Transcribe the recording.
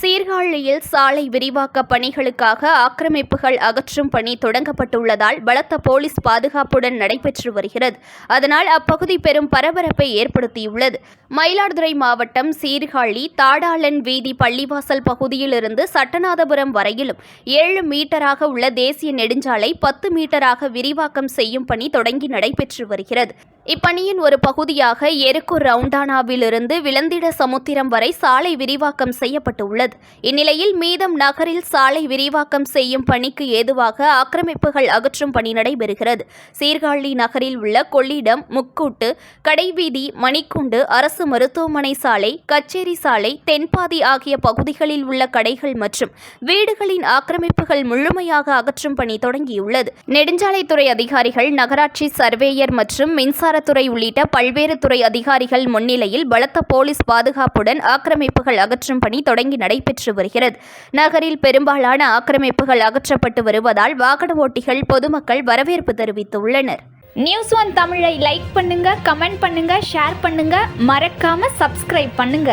சீர்காழியில் சாலை விரிவாக்க பணிகளுக்காக ஆக்கிரமிப்புகள் அகற்றும் பணி தொடங்கப்பட்டுள்ளதால் பலத்த போலீஸ் பாதுகாப்புடன் நடைபெற்று வருகிறது. அதனால் அப்பகுதி பெரும் பரபரப்பை ஏற்படுத்தியுள்ளது. மயிலாடுதுறை மாவட்டம் சீர்காழி தாடாளன் வீதி பள்ளிவாசல் பகுதியிலிருந்து சட்டநாதபுரம் வரையிலும் ஏழு மீட்டராக உள்ள தேசிய நெடுஞ்சாலை பத்து மீட்டராக விரிவாக்கம் செய்யும் பணி தொடங்கி நடைபெற்று வருகிறது. இப்பணியின் ஒரு பகுதியாக எருக்கூர் ரவுண்டானாவிலிருந்து விளந்திட சமுத்திரம் வரை சாலை விரிவாக்கம் செய்யப்பட்டுள்ளது. இந்நிலையில் மீதம் நகரில் சாலை விரிவாக்கம் செய்யும் பணிக்கு ஏதுவாக ஆக்கிரமிப்புகள் அகற்றும் பணி நடைபெறுகிறது. சீர்காழி நகரில் உள்ள கொள்ளிடம் முக்கூட்டு கடைவீதி மணிக்குண்டு அரசு மருத்துவமனை சாலை கச்சேரி சாலை தென்பாதி ஆகிய பகுதிகளில் உள்ள கடைகள் மற்றும் வீடுகளின் ஆக்கிரமிப்புகள் முழுமையாக அகற்றும் பணி தொடங்கியுள்ளது. நெடுஞ்சாலைத்துறை அதிகாரிகள் நகராட்சி சர்வேயர் மற்றும் மின்சாரத்துறை உள்ளிட்ட பல்வேறு துறை அதிகாரிகள் முன்னிலையில் பலத்த போலீஸ் பாதுகாப்புடன் ஆக்கிரமிப்புகள் அகற்றும் பணி தொடங்கி நடைபெற்று வருகிறது. நகரில் பெரும்பாலான ஆக்கிரமிப்புகள் அகற்றப்பட்டு வருவதால் வாகன ஓட்டிகள் பொதுமக்கள் வரவேற்பு தெரிவித்துள்ளனர். நியூஸ் ஒன் தமிழை லைக் பண்ணுங்க கமெண்ட் பண்ணுங்க ஷேர் பண்ணுங்க. மறக்காம சப்ஸ்கிரைப் பண்ணுங்க.